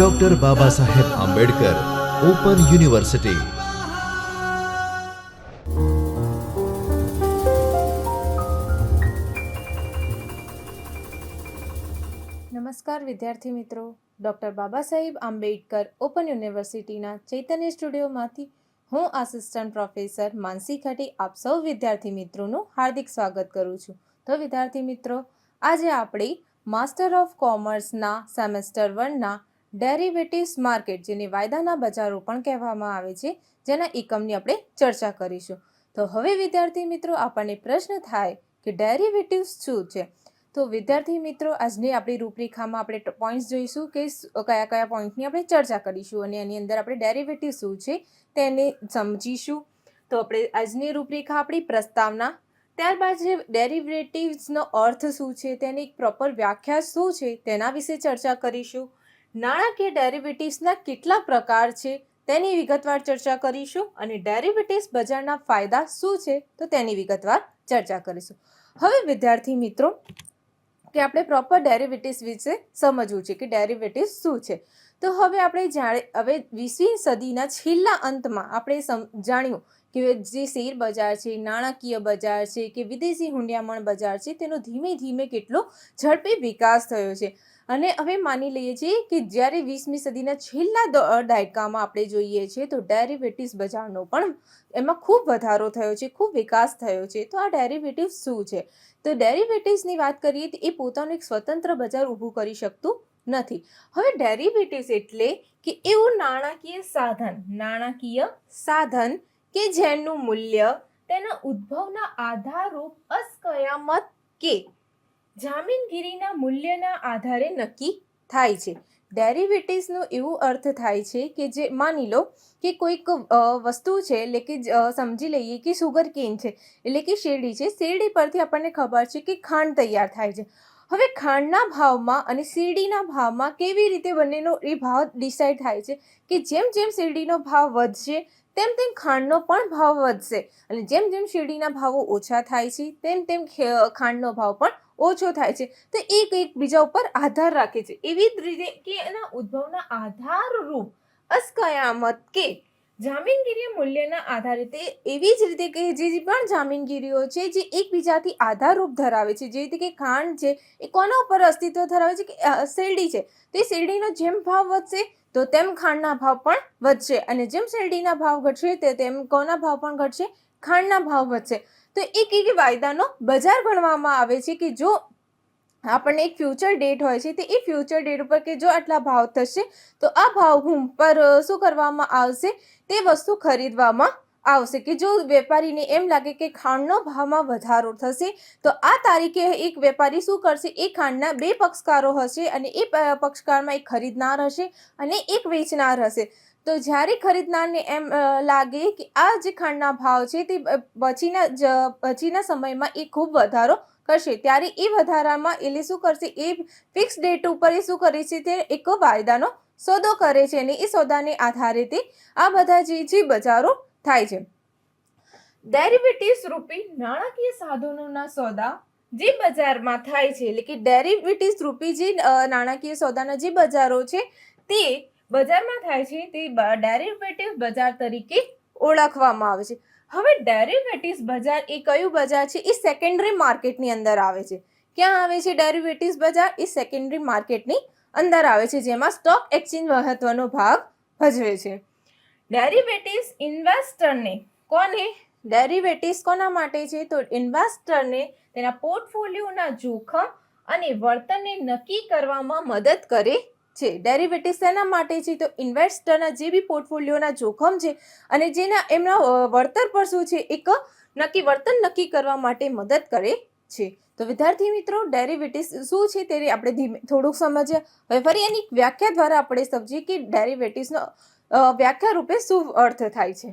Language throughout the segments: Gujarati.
Doctor Baba Saheb Ambedkar open university નમસ્કાર વિદ્યાર્થી મિત્રો. ડૉક્ટર બાબા સાહેબ આંબેડકર ઓપન યુનિવર્સિટીના ચૈતન્ય સ્ટુડિયોમાંથી હું આસિસ્ટન્ટ પ્રોફેસર માનસી ખટી આપ સૌ વિદ્યાર્થી મિત્રોનું હાર્દિક સ્વાગત કરું છું. તો વિદ્યાર્થી મિત્રો, આજે આપણે માસ્ટર ઓફ કોમર્સના સેમેસ્ટર વનના ડેરિવેટિવ્સ માર્કેટ, જેને વાયદાના બજારો પણ કહેવામાં આવે છે, જેના એકમની આપણે ચર્ચા કરીશું. તો હવે વિદ્યાર્થી મિત્રો, આપણને પ્રશ્ન થાય કે ડેરિવેટિવ્સ શું છે? તો વિદ્યાર્થી મિત્રો, આજની આપણી રૂપરેખામાં આપણે પોઈન્ટ્સ જોઈશું કે કયા કયા પોઈન્ટની આપણે ચર્ચા કરીશું અને એની અંદર આપણે ડેરિવેટિવ શું છે તેને સમજીશું. તો આપણે આજની રૂપરેખા, આપણી પ્રસ્તાવના. ત્યારબાદ જે ડેરિવેટિવ્સનો અર્થ શું છે, તેની એક પ્રોપર વ્યાખ્યા શું છે, તેના વિશે ચર્ચા કરીશું. નાણાકીય ડેરિવેટિવ્સના કેટલા પ્રકાર છે તેની વિગતવાર ચર્ચા કરીશું અને ડેરિવેટિવ્સ બજારના ફાયદા શું છે તો તેની વિગતવાર ચર્ચા કરીશું. હવે વિદ્યાર્થી મિત્રો, કે આપણે પ્રોપર ડેરિવેટિવ્સ વિશે સમજવું છે કે ડેરિવેટિવ્સ શું છે. તો હવે આપણે જાણે, હવે વીસમી સદીના છેલ્લા અંતમાં આપણે જાણ્યું કે જે શેર બજાર છે, નાણાકીય બજાર છે કે વિદેશી હુંડિયામણ બજાર છે, તેનો ધીમે ધીમે કેટલો ઝડપી વિકાસ થયો છે. અને હવે માની લઈએ છીએ કે જ્યારે વીસમી સદીના છેલ્લા દાયકામાં આપણે જોઈએ છીએ તો ડેરિવેટિવ્સ બજારનો પણ એમાં ખૂબ વધારો થયો છે, ખૂબ વિકાસ થયો છે. તો આ ડેરિવેટિવ્સ શું છે? તો ડેરિવેટિવ્સની વાત કરીએ તો એ પોતાનું એક સ્વતંત્ર બજાર ઊભું કરી શકતું નથી. હવે ડેરિવેટિવ્સ એટલે કે એવું નાણાકીય સાધન નાણાકીય સાધન કે જેનું મૂલ્ય તેના ઉદ્ભવના આધારરૂપ અસ્કયામત કે જામીનગીરીના મૂલ્યના આધારે નક્કી થાય છે. ડેરિવેટિવ્સનો એવું અર્થ થાય છે કે જે માની લો કે કોઈક વસ્તુ છે, એટલે કે સમજી લઈએ કે સુગર કેન છે, એટલે કે શેરડી છે, શેરડી પરથી આપણને ખબર છે કે ખાંડ તૈયાર થાય છે. હવે ખાંડના ભાવમાં અને શેરડીના ભાવમાં કેવી રીતે બંનેનો એ ભાવ ડિસાઈડ થાય છે કે જેમ જેમ શેરડીનો ભાવ વધશે, તેમ તેમ ખાંડનો પણ ભાવ વધશે. અને જેમ જેમ શેરડીના ભાવો ઓછા થાય છે, તેમ તેમ ખાંડનો ભાવ પણ ઓછો થાય છે. તો એક એકબીજા ઉપર આધાર રાખે છે. એવી જ રીતે કે એના ઉદ્ભવના આધારરૂપ અસ્કયામત કે જામીનગીરી મૂલ્યના આધારે તે એવી જ રીતે કે જે પણ જામીનગીરીઓ છે, જે એકબીજાથી આધારરૂપ ધરાવે છે. જે રીતે કે ખાંડ છે, એ કોના ઉપર અસ્તિત્વ ધરાવે છે કે શેરડી છે? તો શેરડીનો જેમ ભાવ વધશે, તો તેમ ખાંડના ભાવ પણ વધશે. અને જેમ શેરડીના ભાવ ઘટશે, તે તેમ કોના ભાવ પણ ઘટશે? ખાંડના ભાવ વધશે. તો એક એક વાયદાનો બજાર ગણવામાં આવે છે કે જો આપણને એક ફ્યુચર ડેટ હોય છે, તો એ ફ્યુચર ડેટ ઉપર કે જો આટલા ભાવ થશે, તો આ ભાવ પર શું કરવામાં આવશે? તે વસ્તુ ખરીદવામાં આવશે કે જો વેપારીને એમ લાગે કે ખાંડનો ભાવમાં વધારો થશે, તો આ તારીખે એક વેપારી શું કરશે? એ ખાંડના બે પક્ષકારો હશે અને એ પક્ષકારમાં એક ખરીદનાર હશે અને એક વેચનાર હશે. તો જ્યારે ખરીદનારને એમ લાગે કે આ જે ખાંડના ભાવ છે તે પછીના જ, પછીના સમયમાં એ ખૂબ વધારો કરશે. ત્યારે એ વધારામાં એટલે શું કરશે? એ ફિક્સ ડેટ ઉપર એ શું કરે છે? તે એક વાયદાનો સોદો કરે છે અને એ સોદાને આધારે તે આ બધા જે જે બજારો થાય છે. ડેરિવેટિવ્સ રૂપી નાણાકીય સાધનોના સોદા જે બજારમાં થાય છે, એટલે કે ડેરિવેટિવ્સ રૂપી જે નાણાકીય સોદાના જે બજારો છે તે બજારમાં થાય છે તે ડેરિવેટિવ બજાર તરીકે ઓળખવામાં આવે છે. હવે ડેરિવેટિવ્સ બજાર એ કયું બજાર છે? એ સેકન્ડરી માર્કેટની અંદર આવે છે. ક્યાં આવે છે ડેરિવેટિવ્સ બજાર? એ સેકન્ડરી માર્કેટની અંદર આવે છે, જેમાં સ્ટોક એક્સચેન્જ મહત્વનો ભાગ ભજવે છે. ડેરિવેટિવ્સ ઇન્વેસ્ટરને કોને ડેરિવેટિવ્સ કોના માટે છે? તો ઇન્વેસ્ટરને તેના પોર્ટફોલિયોના જોખમ અને વળતરને નક્કી કરવામાં મદદ કરે છે. ડેરિવેટિવ શેના માટે છે? તો ઇન્વેસ્ટરના જે બી પોર્ટફોલિયોના જોખમ છે અને જેના એમના વળતર પર શું છે? એક નક્કી, વર્તન નક્કી કરવા માટે મદદ કરે છે. તો વિદ્યાર્થી મિત્રો ડેરિવેટિવ્સ શું છે તે આપણે ધીમે, થોડુંક સમજીએ. હવે ફરી એની વ્યાખ્યા દ્વારા આપણે સમજીએ કે ડેરિવેટિવ્સનો વ્યાખ્યા રૂપે શું અર્થ થાય છે?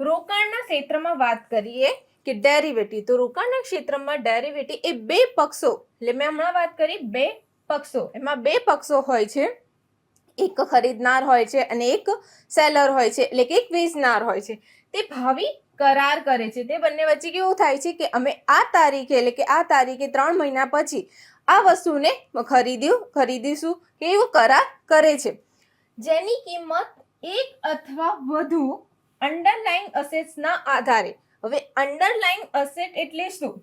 રોકાણના ક્ષેત્રમાં વાત કરીએ કે ડેરિવેટિવ તો રોકાણના ક્ષેત્રમાં ડેરિવેટિવ એ બે પક્ષો, એટલે મેં હમણાં વાત કરી, બે પક્ષો. એમાં બે પક્ષો હોય છે. એક ખરીદનાર હોય છે અને એક સેલર હોય છે, એટલે કે એક વેચનાર હોય છે. તે ભાવિ કરાર કરે છે. તે બંને વચ્ચે કેવું થાય છે કે અમે આ તારીખે, એટલે કે આ તારીખે ત્રણ મહિના પછી આ વસ્તુને ખરીદ્યું, ખરીદીશું. કે એવો કરાર કરે છે. જેની કિંમત એક અથવા વધુ અંડરલાઇંગ અસેટ્સના આધારે. હવે અંડરલાઇંગ અસેટ એટલે શું?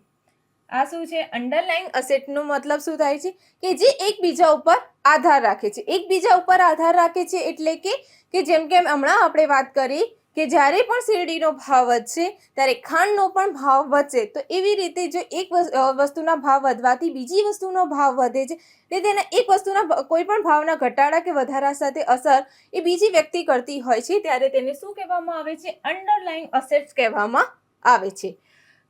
આ શું છે? અંડરલાઇંગ અસેટનો મતલબ શું થાય છે? કે જે એકબીજા ઉપર આધાર રાખે છે. એકબીજા ઉપર આધાર રાખે છે એટલે કે કે જેમ કે હમણાં આપણે વાત કરી કે જ્યારે પણ શેરડીનો ભાવ વધશે, ત્યારે ખાંડનો પણ ભાવ વધશે. તો એવી રીતે જો એક વસ- વસ્તુના ભાવ વધવાથી બીજી વસ્તુનો ભાવ વધે છે એટલે તેના એક વસ્તુના કોઈ પણ ભાવના ઘટાડા કે વધારા સાથે અસર એ બીજી વ્યક્તિ કરતી હોય છે, ત્યારે તેને શું કહેવામાં આવે છે? અંડરલાઇંગ અસેટ્સ કહેવામાં આવે છે.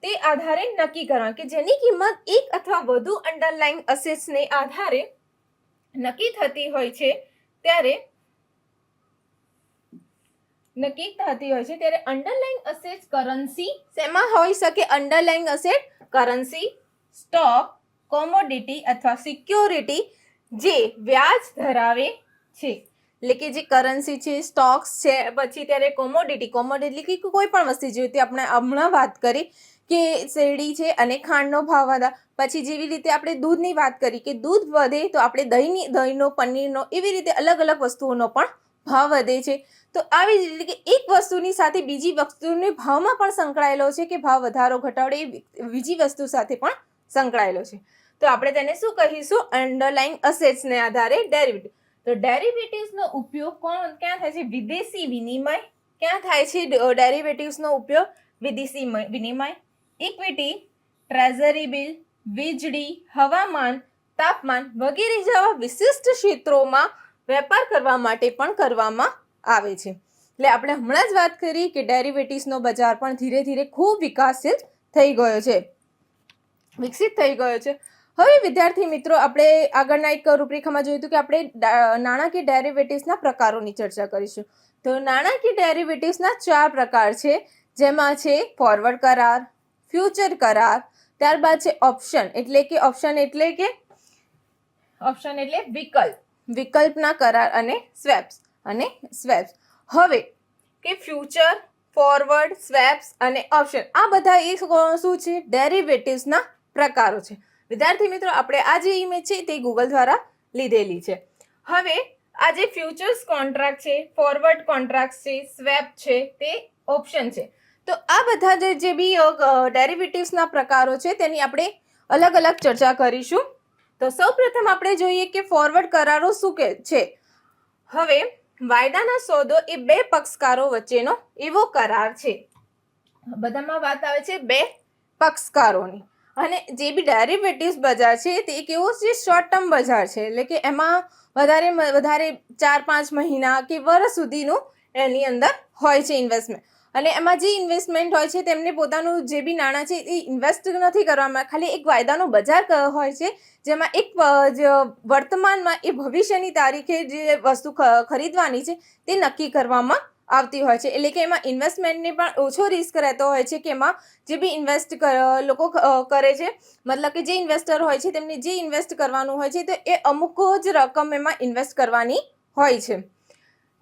તે આધારે નક્કી કરવા કે જેની કિંમત એક અથવા વધુ અંડરલાઇંગ અસેટ્સને આધારે નક્કી થતી હોય છે ત્યારે નક્કી થતી હોય છે ત્યારે અંડરલાઇંગ અસેટ્સ કરન્સી શેમાં હોઈ શકે? Underlying asset currency stock commodity અથવા સિક્યોરિટી જે વ્યાજ ધરાવે છે. એટલે કે જે કરન્સી છે સ્ટોક્સ છે, પછી ત્યારે કોમોડિટી કોમોડિટી કે કોઈ પણ વસ્તુ જેવી આપણે હમણાં વાત કરી કે શેરડી છે અને ખાંડનો ભાવ વધા પછી જેવી રીતે આપણે દૂધની વાત કરી કે દૂધ વધે તો આપણે દહીંની, દહીંનો, પનીરનો એવી રીતે અલગ અલગ વસ્તુઓનો પણ ભાવ વધે છે. તો આવી જ રીતે કે એક વસ્તુની સાથે બીજી વસ્તુની ભાવમાં પણ સંકળાયેલો છે કે ભાવ વધારો ઘટાડો એ બીજી વસ્તુ સાથે પણ સંકળાયેલો છે. તો આપણે તેને શું કહીશું? અંડરલાઇંગ અસેટ્સને આધારે ડેરિવેટિવ તો ડેરિવેટિવ્સનો ઉપયોગ કોણ, ક્યાં થાય છે? વિદેશી વિનિમય. ક્યાં થાય છે? ડેરિવેટિવ્સનો ઉપયોગ વિદેશી વિનિમય. ઇક્વિટી, ટ્રેઝરી બિલ, વીજળી, હવામાન, તાપમાન વગેરે જેવા વિશિષ્ટ ક્ષેત્રોમાં વેપાર કરવા માટે પણ કરવામાં આવે છે. એટલે આપણે હમણાં જ વાત કરી કે ડેરિવેટિવ્સનો બજાર પણ ધીરે ધીરે ખૂબ વિકાસશીલ થઈ ગયો છે. વિકસિત થઈ ગયો છે. હવે વિદ્યાર્થી મિત્રો, આપણે આગળના એક રૂપરેખામાં જોયું હતું કે આપણે નાણાકીય ડેરિવેટિવ્સના પ્રકારોની ચર્ચા કરીશું. તો નાણાકીય ડેરિવેટિવ્સના ચાર પ્રકાર છે. જેમાં છે ફોરવર્ડ કરાર ફ્યુચર કરાર. ત્યારબાદ છે ઓપ્શન. એટલે કે ઓપ્શન એટલે કે? ઓપ્શન એટલે વિકલ્પ. વિકલ્પના કરાર અને સ્વેપ્સ. અને સ્વેપ્સ. હવે કે ફ્યુચર ફોરવર્ડ સ્વેપ્સ અને ઓપ્શન. આ બધા એ શું છે? ડેરિવેટિવ્સના પ્રકારો છે. વિદ્યાર્થી મિત્રો આપણે આ જે ઇમેજ છે તે ગૂગલ દ્વારા લીધેલી છે. હવે આ જે ફ્યુચર્સ કોન્ટ્રાક્ટ છે ફોરવર્ડ કોન્ટ્રાક્ટ છે સ્વેપ છે તે ઓપ્શન છે. તો આ બધા જે જે બી ડેરિવેટિવ્સના પ્રકારો છે, તેની આપણે અલગ અલગ ચર્ચા કરીશું. તો સૌપ્રથમ આપણે જોઈએ કે ફોરવર્ડ કરારો શું કે છે. હવે, વાયદાના સોદો એ બે પક્ષકારો વચ્ચેનો એવો કરાર છે. બધામાં વાત આવે છે બે પક્ષકારોની. અને જે બી ડેરિવેટિવ્સ બજાર છે, તે એક એવો છે શોર્ટ ટર્મ બજાર છે, એટલે કે એમાં વધારે વધારે ચાર પાંચ મહિના કે વર્ષ સુધીનું એની અંદર હોય છે ઇન્વેસ્ટમેન્ટ અને એમાં જે ઇન્વેસ્ટમેન્ટ હોય છે, તેમને પોતાનું જે બી નાણાં છે, એ ઇન્વેસ્ટ નથી કરવામાં. ખાલી એક વાયદાનું બજાર હોય છે, જેમાં એક વર્તમાનમાં એ ભવિષ્યની તારીખે જે વસ્તુ ખરીદવાની છે, તે નક્કી કરવામાં આવતી હોય છે. એટલે કે એમાં ઇન્વેસ્ટમેન્ટને પણ ઓછો રિસ્ક રહેતો હોય છે કે એમાં જે બી ઇન્વેસ્ટ લોકો કરે છે, મતલબ કે જે ઇન્વેસ્ટર હોય છે, તેમને જે ઇન્વેસ્ટ કરવાનું હોય છે, તો એ અમુક જ રકમ એમાં ઇન્વેસ્ટ કરવાની હોય છે.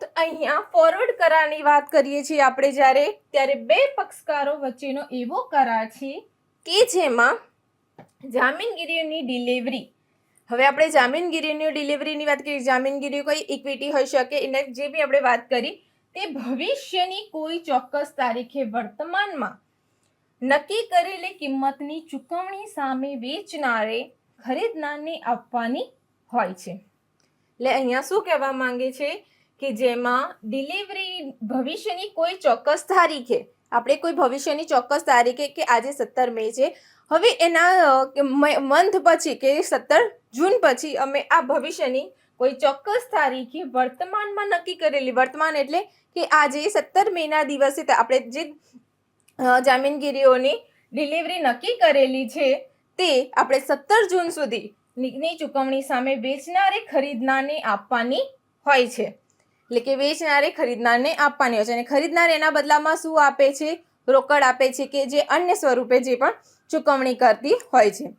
તો અહીંયા ફોરવર્ડ કરારની વાત કરીએ છીએ આપણે જ્યારે, ત્યારે બે પક્ષકારો વચ્ચેનો એવો કરાર છે કે જેમાં જામીનગીરીની ડિલિવરી હવે આપણે જામીનગીરીની ડિલિવરીની વાત કરીએ જામીનગીરી કોઈ ઇક્વિટી હોઈ શકે એને જે બી આપણે વાત કરી, તે ભવિષ્યની કોઈ ચોક્કસ તારીખે વર્તમાનમાં નક્કી કરેલી કિંમતની ચૂકવણી સામે વેચનારે ખરીદનારને આપવાની હોય છે. એટલે અહીંયા શું કહેવા માંગે છે? કે જેમાં ડિલિવરી ભવિષ્યની કોઈ ચોક્કસ તારીખે, આપણે કોઈ ભવિષ્યની ચોક્કસ તારીખે કે આજે સત્તર મે છે, હવે એના મંથ પછી કે સત્તર જૂન પછી અમે આ ભવિષ્યની કોઈ ચોક્કસ તારીખે વર્તમાનમાં નક્કી કરેલી, વર્તમાન એટલે કે આજે સત્તર મેના દિવસે આપણે જે જામીનગીરીઓની ડિલિવરી નક્કી કરેલી છે, તે આપણે સત્તર જૂન સુધી ની ની ચૂકવણી સામે વેચનારે ખરીદનારને આપવાની હોય છે. એટલે કે વેચનારે ખરીદનારને આપવાની હોય છે. અને ખરીદનાર એના બદલામાં શું આપે છે? રોકડ આપે છે કે જે અન્ય સ્વરૂપે જે પણ ચૂકવણી કરતી હોય છે.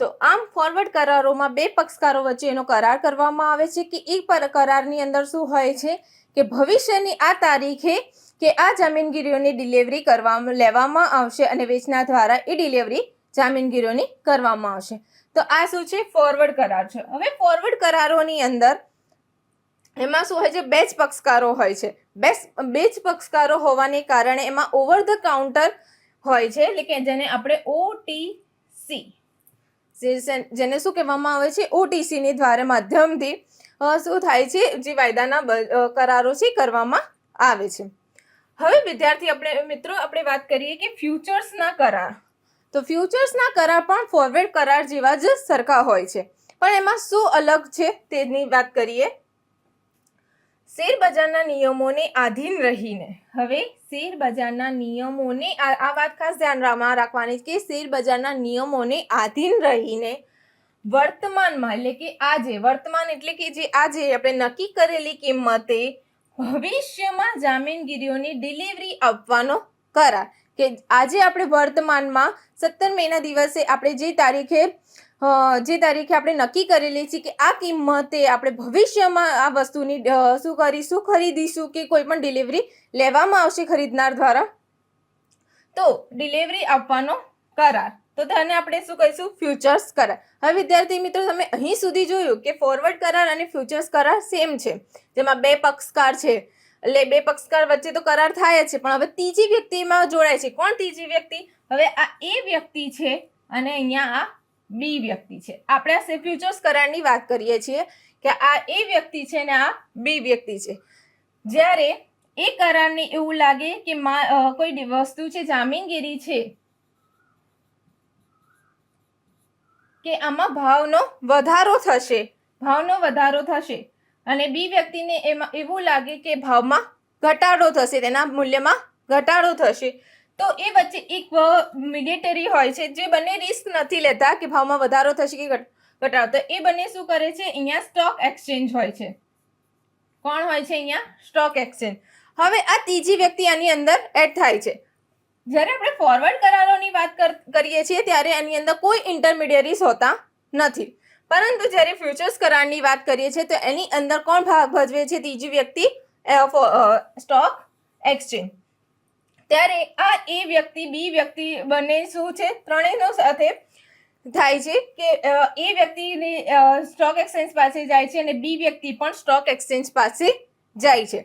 તો આમ ફોરવર્ડ કરારોમાં બે પક્ષકારો વચ્ચે એનો કરાર કરવામાં આવે છે કે એ કરારની અંદર શું હોય છે? કે ભવિષ્યની આ તારીખે કે આ જામીનગીરીઓની ડિલિવરી કરવામાં, લેવામાં આવશે અને વેચનાર દ્વારા એ ડિલિવરી જામીનગીરીઓની કરવામાં આવશે. તો આ શું છે? ફોરવર્ડ કરાર છે. હવે ફોરવર્ડ કરારોની અંદર એમાં શું હોય છે? બે જ પક્ષકારો હોય છે. બે બે જ પક્ષકારો હોવાને કારણે એમાં ઓવર ધ કાઉન્ટર હોય છે. એટલે કે જેને આપણે ઓટીસી જેને શું કહેવામાં આવે છે? ઓટીસીની દ્વારા માધ્યમથી શું થાય છે? જે વાયદાના કરારો છે કરવામાં આવે છે. હવે વિદ્યાર્થી આપણે, મિત્રો, આપણે વાત કરીએ કે ફ્યુચર્સના કરાર. તો ફ્યુચર્સના કરાર પણ ફોરવર્ડ કરાર જેવા જ સરખા હોય છે. પણ એમાં શું અલગ છે તેની વાત કરીએ. શેર બજારના નિયમોને આધીન રહીને. હવે શેર બજારના નિયમોને આ વાત ખાસ ધ્યાનમાં રાખવાની કે શેર બજારના નિયમોને આધીન રહીને વર્તમાનમાં, એટલે કે આજે, વર્તમાન એટલે કે જે આજે આપણે નક્કી કરેલી કિંમતે ભવિષ્યમાં જામીનગીરીઓની ડિલિવરી આપવાનો કરાર. કે આજે આપણે વર્તમાનમાં સત્તર મેના દિવસે આપણે જે તારીખે જે તારીખે આપણે નક્કી કરેલી છે કે આ કિંમતે આપણે ભવિષ્યમાં આ વસ્તુની શું કરીશું ખરીદીશું કે કોઈ પણ ડિલિવરી લેવામાં આવશે ખરીદનાર દ્વારા? તો ડિલિવરી આપવાનો કરાર. તો તેને આપણે શું કહીશું? ફ્યુચર્સ કરાર. હવે વિદ્યાર્થી મિત્રો, તમે અહીં સુધી જોયું કે ફોરવર્ડ કરાર અને ફ્યુચર્સ કરાર સેમ છે. જેમાં બે પક્ષકાર છે. એટલે બે પક્ષકાર વચ્ચે તો કરાર થાય છે. પણ હવે ત્રીજી વ્યક્તિમાં જોડાય છે. કોણ ત્રીજી વ્યક્તિ? હવે આ એ વ્યક્તિ છે અને અહીંયા આ બી વ્યક્તિ છે. આપણે આ ફ્યુચર્સ કરારની વાત કરીએ છીએ કે આ એ વ્યક્તિ છે ને આ બી વ્યક્તિ છે. જ્યારે એ કરારને એવું લાગે કે કોઈ વસ્તુ છે, જામીનગીરી છે, કે આમાં ભાવનો વધારો થશે, ભાવનો વધારો થશે અને બી વ્યક્તિને એમાં એવું લાગે કે ભાવમાં ઘટાડો થશે, તેના મૂલ્યમાં ઘટાડો થશે તો એ વચ્ચે એક મિલિટરી હોય છે જે બંને રિસ્ક નથી લેતા કે ભાવમાં વધારો થશે કે ઘટ- ઘટાડો. તો એ બંને શું કરે છે? અહીંયા સ્ટોક એક્સચેન્જ હોય છે. કોણ હોય છે અહીંયા? સ્ટોક એક્સચેન્જ હવે આ ત્રીજી વ્યક્તિ આની અંદર એડ થાય છે. જ્યારે આપણે ફોરવર્ડ કરારોની વાત કર- કરીએ છીએ ત્યારે એની અંદર કોઈ ઇન્ટરમીડિયરીઝ હોતા નથી. પરંતુ જ્યારે ફ્યુચર્સ કરારની વાત કરીએ છીએ તો એની અંદર કોણ ભાગ ભજવે છે? ત્રીજી વ્યક્તિ સ્ટોક એક્સચેન્જ ત્યારે આ એ વ્યક્તિ, બી વ્યક્તિ બંને શું છે? ત્રણેયનો સાથે થાય છે કે એ વ્યક્તિની સ્ટોક એક્સચેન્જ પાસે જાય છે અને બી વ્યક્તિ પણ સ્ટોક એક્સચેન્જ પાસે જાય છે.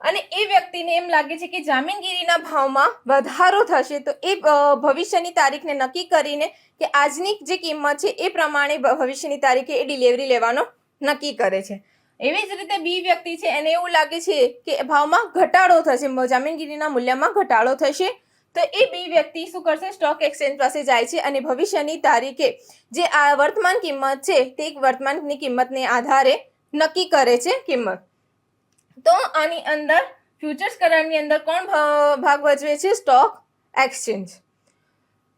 અને એ વ્યક્તિને એમ લાગે છે કે જામીનગીરીના ભાવમાં વધારો થશે તો એ ભવિષ્યની તારીખને નક્કી કરીને કે આજની જે કિંમત છે એ પ્રમાણે ભવિષ્યની તારીખે એ ડિલિવરી લેવાનો નક્કી કરે છે. એવી જ રીતે બી વ્યક્તિ છે, એને એવું લાગે છે કે ભાવમાં ઘટાડો થશે જામીનગીરીના મૂલ્યમાં ઘટાડો થશે. તો એ બી વ્યક્તિ શું કરશે? સ્ટોક એક્સચેન્જ પાસે જાય છે અને ભવિષ્યની તારીખે જે આ વર્તમાન કિંમત છે, તે વર્તમાનની કિંમતને આધારે નક્કી કરે છે કિંમત. તો આની અંદર ફ્યુચર્સ કરારની અંદર કોણ ભાગ ભજવે છે? Stock exchange.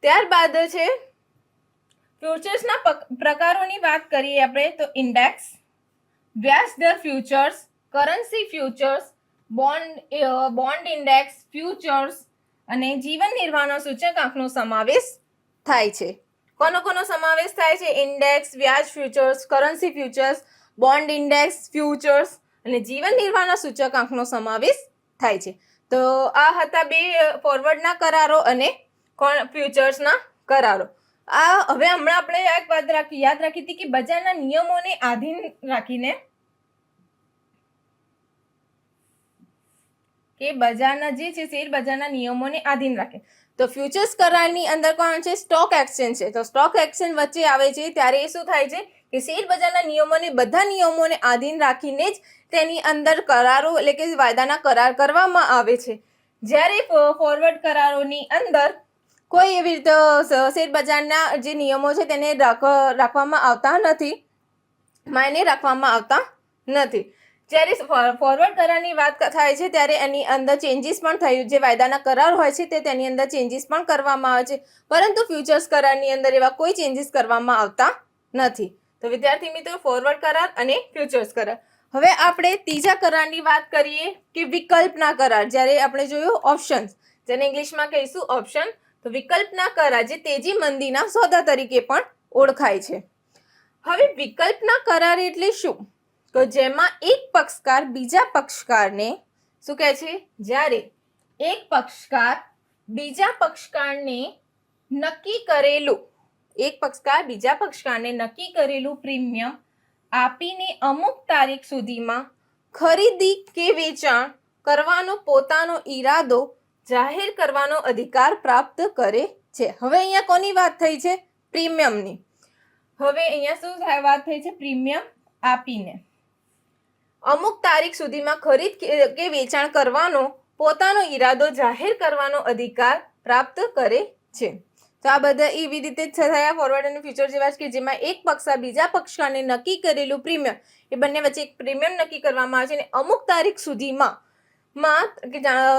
ત્યારબાદ છે ફ્યુચર્સના પ્રકારોની વાત કરીએ આપણે, તો ઇન્ડેક્સ. વ્યાજદર futures currency futures bond bond index futures અને જીવન નિર્વાહના સૂચકાંકનો સમાવેશ થાય છે. કોનો કોનો સમાવેશ થાય છે? ઇન્ડેક્સ વ્યાજ futures currency futures bond index futures અને જીવન નિર્વાહના સૂચકાંકનો સમાવેશ થાય છે. તો આ હતા બે ફોરવર્ડના કરારો અને ફ્યુચર્સના કરારો. આ હવે હમણાં આપણે એક વાત રાખી, યાદ રાખી હતી કે બજારના નિયમોને આધીન રાખીને કે બજારના જે છે શેર બજારના નિયમોને આધીન રાખે. તો ફ્યુચર્સ કરારની અંદર કોણ છે? સ્ટોક એક્સચેન્જ છે. તો સ્ટોક એક્સચેન્જ વચ્ચે આવે છે, ત્યારે એ શું થાય છે કે શેર બજારના નિયમોને, બધા નિયમોને આધીન રાખીને જ તેની અંદર કરારો એટલે કે વાયદાના કરાર કરવામાં આવે છે. જ્યારે ફોરવર્ડ કરારોની અંદર કોઈ એવી રીતે શેરબજારના જે નિયમો છે તેને રાખ- રાખવામાં આવતા નથી. માયને રાખવામાં આવતા નથી. જ્યારે ફોરવર્ડ કરારની વાત થાય છે, ત્યારે એની અંદર ચેન્જીસ પણ થયું. જે વાયદાના કરાર હોય છે, તે તેની અંદર ચેન્જીસ પણ કરવામાં આવે છે. પરંતુ ફ્યુચર્સ કરારની અંદર એવા કોઈ ચેન્જીસ કરવામાં આવતા નથી. તો વિદ્યાર્થી મિત્રો ફોરવર્ડ કરાર અને ફ્યુચર્સ કરાર. હવે આપણે ત્રીજા કરારની વાત કરીએ કે વિકલ્પના કરાર. જ્યારે આપણે જોયું ઓપ્શન્સ જેને ઇંગ્લિશમાં કહીશું ઓપ્શન તો વિકલ્પના કરાર જે તેજી મંદીના સોદા તરીકે પણ ઓળખાય છે. હવે વિકલ્પના કરાર એટલે શું? તો જેમાં એક પક્ષકાર બીજા પક્ષકારને શું કહે છે? જ્યારે એક પક્ષકાર બીજા પક્ષકારને નક્કી કરેલું, એક પક્ષકાર બીજા પક્ષકારને નક્કી કરેલું પ્રીમિયમ આપીને અમુક તારીખ સુધીમાં ખરીદી કે વેચાણ કરવાનો પોતાનો ઈરાદો જાહેર કરવાનો અધિકાર પ્રાપ્ત કરે છે. હવે અહીંયા કોની વાત થઈ છે? પ્રીમિયમની. હવે અહીંયા શું વાત થઈ છે પ્રીમિયમ આપીને. અમુક તારીખ સુધીમાં ખરીદ કે- વેચાણ કરવાનો પોતાનો ઈરાદો જાહેર કરવાનો અધિકાર પ્રાપ્ત કરે છે. તો આ બધા એવી રીતે થયા ફોરવર્ડ અને ફ્યુચર જેવા કે જેમાં એક પક્ષા બીજા પક્ષાને નક્કી કરેલું પ્રીમિયમ. એ બંને વચ્ચે એક પ્રીમિયમ નક્કી કરવામાં આવે છે અને અમુક તારીખ સુધીમાં માં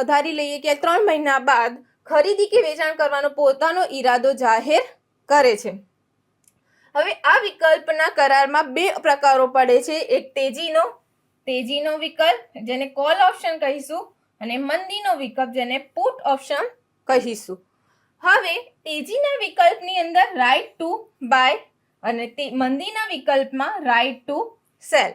ધારી લઈએ કે ત્રણ મહિના બાદ ખરીદી કે વેચાણ કરવાનો પોતાનો ઈરાદો જાહેર કરે છે. હવે આ વિકલ્પના કરારમાં બે પ્રકારો પડે છે. એક તેજીનો તેજીનો વિકલ્પ, જેને કોલ ઓપ્શન કહીશું, અને મંદીનો વિકલ્પ, જેને પુટ ઓપ્શન કહીશું. હવે તેજીના વિકલ્પની અંદર રાઈટ ટુ બાય અને તે મંદીના વિકલ્પમાં રાઈટ ટુ સેલ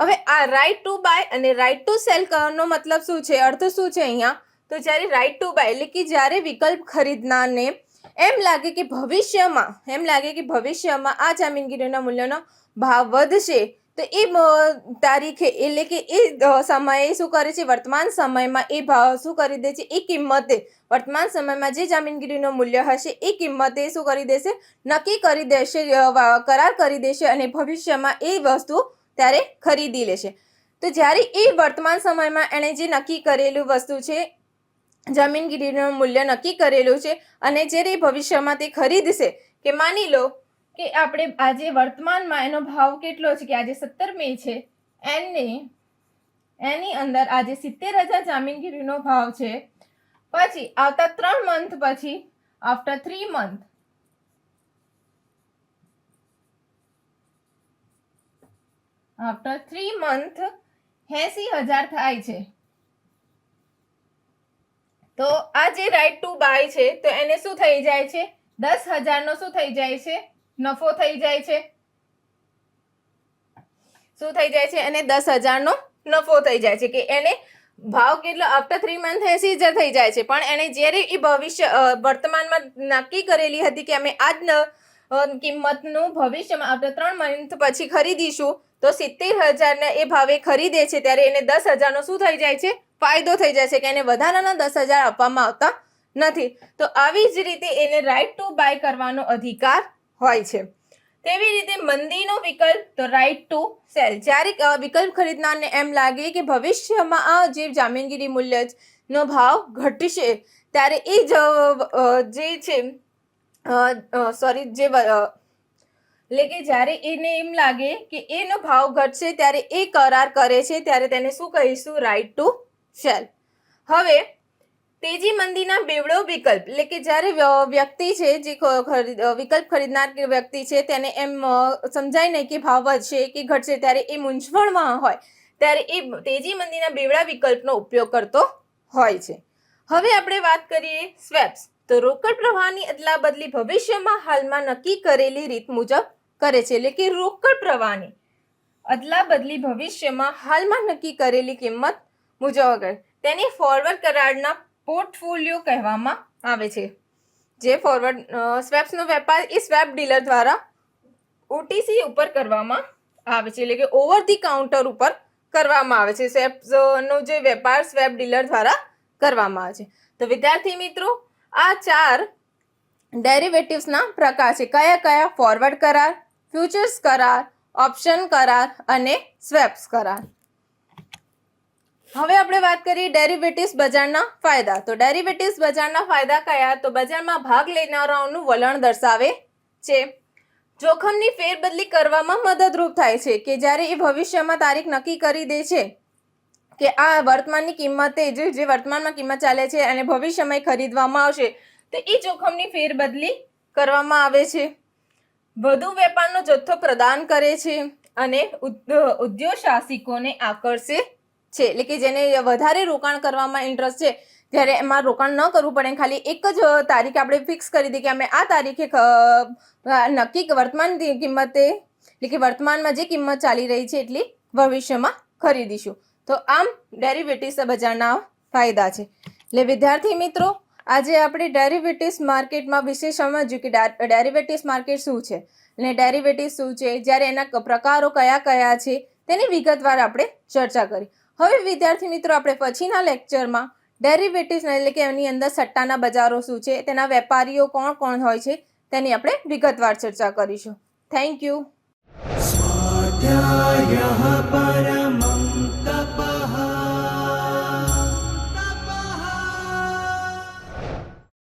હવે આ રાઇટ ટુ બાય અને રાઈટ ટુ સેલ નો મતલબ શું છે? અર્થ શું છે અહીંયા? તો જ્યારે રાઈટ ટુ બાય એટલે કે જ્યારે વિકલ્પ ખરીદનારને એમ લાગે કે ભવિષ્યમાં, એમ લાગે કે ભવિષ્યમાં આ જામીનગીરીના મૂલ્યનો ભાવ વધશે, તો એ તારીખે એટલે કે એ સમયે શું કરે છે? વર્તમાન સમયમાં એ ભાવ શું કરી દે છે? એ કિંમતે વર્તમાન સમયમાં જે જામીનગીરીનું મૂલ્ય હશે, એ કિંમતે શું કરી દેશે? નક્કી કરી દેશે કરાર કરી દેશે અને ભવિષ્યમાં એ વસ્તુ ત્યારે ખરીદી લેશે. તો જ્યારે એ વર્તમાન સમયમાં એણે જે નક્કી કરેલું વસ્તુ છે જમીનગીરીનું મૂલ્ય નક્કી કરેલું છે અને જ્યારે ભવિષ્યમાં તે ખરીદશે, કે માની લો કે આપણે આજે વર્તમાનમાં એનો ભાવ કેટલો છે કે આજે સત્તર મે છે એને એની અંદર આજે સિત્તેર હજાર જામીનગીરીનો ભાવ છે. પછી આવતા ત્રણ મંથ પછી after three month after three month એસી હજાર થાય છે. તો આ જે રાઈટ ટુ બાય છે, તો એને શું થઈ જાય છે? દસ હજારનો શું થઈ જાય છે? નફો થઈ જાય છે. શું થઈ જાય છે? એને દસ હજારનો નફો થઈ જાય છે કે એને ભાવ કેટલો? આફ્ટર થ્રી મંથ એસી હજાર થઈ જાય છે. પણ એને જ્યારે એ ભવિષ્ય વર્તમાનમાં નક્કી કરેલી હતી કે અમે આજ કિંમતનું ભવિષ્યમાં આપણે ત્રણ મંથ પછી ખરીદીશું, તો સિત્તેર હજારને એ ભાવે ખરીદે છે, ત્યારે એને દસ હજારનો શું થઈ જાય છે? ફાયદો થઈ જાય છે, કે એને વધારાના દસ હજાર આપવામાં આવતા નથી. તો આવી જ રીતે એને રાઈટ ટુ બાય કરવાનો અધિકાર હોય છે. તેવી રીતે મંદીનો વિકલ્પ, તો રાઈટ ટુ સેલ જ્યારે વિકલ્પ ખરીદનારને એમ લાગે કે ભવિષ્યમાં આ જે જામીનગીરી મૂલ્ય નો ભાવ ઘટશે, ત્યારે એ જ જે છે સોરી જે એટલે કે જ્યારે એને એમ લાગે કે એનો ભાવ ઘટશે, ત્યારે એ કરાર કરે છે, ત્યારે તેને શું કહીશું? રાઈટ ટુ સેલ હવે, તેજી મંદીના બેવડો વિકલ્પ, એટલે કે જ્યારે વ્યક્તિ છે, જે વિકલ્પ ખરીદનાર વ્યક્તિ છે, તેને એમ સમજાય નહીં કે ભાવ વધશે કે ઘટશે, ત્યારે એ મૂંઝવણમાં હોય, ત્યારે એ તેજી મંદીના બેવડા વિકલ્પનો ઉપયોગ કરતો હોય છે. હવે આપણે વાત કરીએ સ્વેપ્સ તો રોકડ પ્રવાહની અદલા બદલી ભવિષ્યમાં હાલમાં નક્કી કરેલી રીત મુજબ કરે છે. એટલે કે રોકડ પ્રવાહની અદલા બદલી ભવિષ્યમાં હાલમાં નક્કી કરેલી કિંમત મુજબ તેને ફોરવર્ડ કરારના પોર્ટફોલિયો કહેવામાં આવે છે. જે ફોરવર્ડ સ્વેપ્સનો વેપાર એ સ્વેપ ડીલર દ્વારા ઓટીસી ઉપર કરવામાં આવે છે. એટલે કે ઓવર ધી કાઉન્ટર ઉપર કરવામાં આવે છે. સ્વેપ્સનો જે વેપાર સ્વેપ ડીલર દ્વારા કરવામાં આવે છે. તો વિદ્યાર્થી મિત્રો આ ચાર ડેરિવેટિવ્સના પ્રકાર છે. કયા કયા? ફોરવર્ડ કરાર ફ્યુચર્સ કરાર ઓપ્શન કરાર અને સ્વેપ્સ કરાર. હવે આપણે વાત કરીએ ડેરિવેટિવ્સ બજારના ફાયદા. તો ડેરિવેટિવ્સ બજારના ફાયદા કયા? તો બજારમાં ભાગ લેનારાઓનું વલણ દર્શાવે છે. જોખમની ફેરબદલી કરવામાં મદદરૂપ થાય છે કે જ્યારે એ ભવિષ્યમાં તારીખ નક્કી કરી દે છે. કે આ વર્તમાનની કિંમતે જે જે વર્તમાનમાં કિંમત ચાલે છે અને ભવિષ્યમાં ખરીદવામાં આવશે, તો એ જોખમની ફેરબદલી કરવામાં આવે છે. વધુ વેપારનો જથ્થો પ્રદાન કરે છે અને ઉદ્ય- ઉદ્યોગ સાહસિકોને આકર્ષે છે. એટલે કે જેને વધારે રોકાણ કરવામાં ઇન્ટરેસ્ટ છે, જ્યારે એમાં રોકાણ ન કરવું પડે ખાલી એક જ તારીખ આપણે ફિક્સ કરી દઈએ કે અમે આ તારીખે નક્કી વર્તમાન કિંમતે, એટલે કે વર્તમાનમાં જે કિંમત ચાલી રહી છે, એટલી ભવિષ્યમાં ખરીદીશું. તો આમ ડેરિવેટિવ્સ બજારના ફાયદા છે. એટલે વિદ્યાર્થી મિત્રો, આજે આપણે ડેરિવેટિવ્સ માર્કેટમાં વિશે સમજ્યું કે ડેરિવેટિવ્સ માર્કેટ શું છે. અને ડેરિવેટિવ શું છે, જ્યારે એના પ્રકારો કયા કયા છે, તેની વિગતવાર આપણે ચર્ચા કરી. હવે વિદ્યાર્થી મિત્રો, આપણે પછીના લેક્ચરમાં ડેરિવેટિવ્સ એટલે કે એની અંદર સટ્ટાના બજારો શું છે, તેના વેપારીઓ કોણ કોણ હોય છે, તેની આપણે વિગતવાર ચર્ચા કરીશું. Thank you